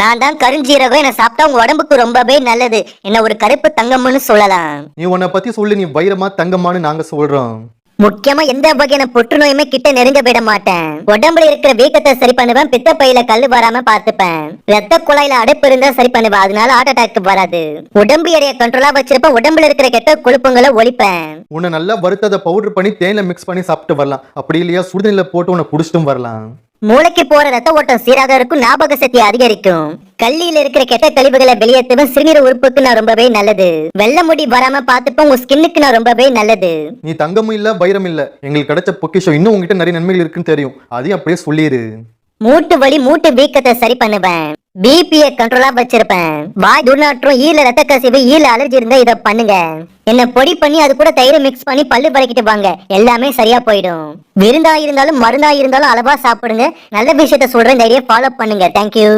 நான் தான் கருஞ்சீரகம் என்ன சாப்பிட்டா உங்க உடம்புக்கு ரொம்பவே நல்லது. என்ன ஒரு கருப்பு தங்கம்னு சொல்லலாம். நீ உன்னை பத்தி சொல்லு நீ வைரமா தங்கமான்னு நாங்க சொல்றோம். முக்கியமா எந்த வகையான புற்றுநோயுமே கிட்ட நெருங்க விட மாட்டேன். உடம்புல இருக்கிற வீக்கத்தை சரி பண்ணுவேன் பித்த பையில கல்லு வராம பார்த்துப்பேன். ரத்த குழாயில அடைப்பு இருந்தா சரி பண்ணுவேன் அதனால ஹார்ட் அட்டாக் வராது. உடம்பு எடைய கண்ட்ரோலா வச்சிருப்பேன் உடம்புல இருக்கிற கெட்ட கொழுப்புங்களை ஒழிப்பேன். உன்னை நல்லா வறுத்ததை பவுடர் பண்ணி தேன்ல மிக்ஸ் பண்ணி சாப்பிட்டு வரலாம். அப்படி இல்லையா சுடுதண்ணில போட்டு உன்னை குடிச்சிட்டும் வரலாம். மூளைக்கு போற ரத்த ஓட்டம் சீராக இருக்கும் ஞாபக சக்தி அதிகரிக்கும். கல்லியில இருக்கிற கெட்ட கழிவுகளை வெளியேற்றுவேன். சிறுநீர் உறுப்புக்கு நான் ரொம்பவே நல்லது. வெள்ளை முடி வராம பார்த்துப்போம். உங்க ஸ்கின்னுக்கு நான் ரொம்பவே நல்லது. நீ தங்கமும் இல்ல வைரம் இல்ல. எங்களுக்கு கிடைச்ச பொக்கிஷம் இன்னும் உங்ககிட்ட நிறைய நன்மைகள் இருக்குன்னு தெரியும். அதையும் அப்படியே சொல்லிடு மூட்டு வலி மூட்டு வீக்கத்தை சரி பண்ணுவேன். பிபியை கண்ட்ரோலா வச்சிருப்பேன். வாய் துர்நாற்றம் ஈல ரத்த கசிவு ஈல அலர்ஜி இருந்தா இதை பண்ணுங்க. என்ன பொடி பண்ணி அது கூட தயிரை மிக்ஸ் பண்ணி பல்லு பழக்கிட்டு வாங்க. எல்லாமே சரியா போயிடும். விருந்தா இருந்தாலும் மருந்தா இருந்தாலும் அளவா சாப்பிடுங்க. நல்ல விஷயத்த சொல்றேன். நிறைய ஃபாலோ பண்ணுங்க. தேங்க்யூ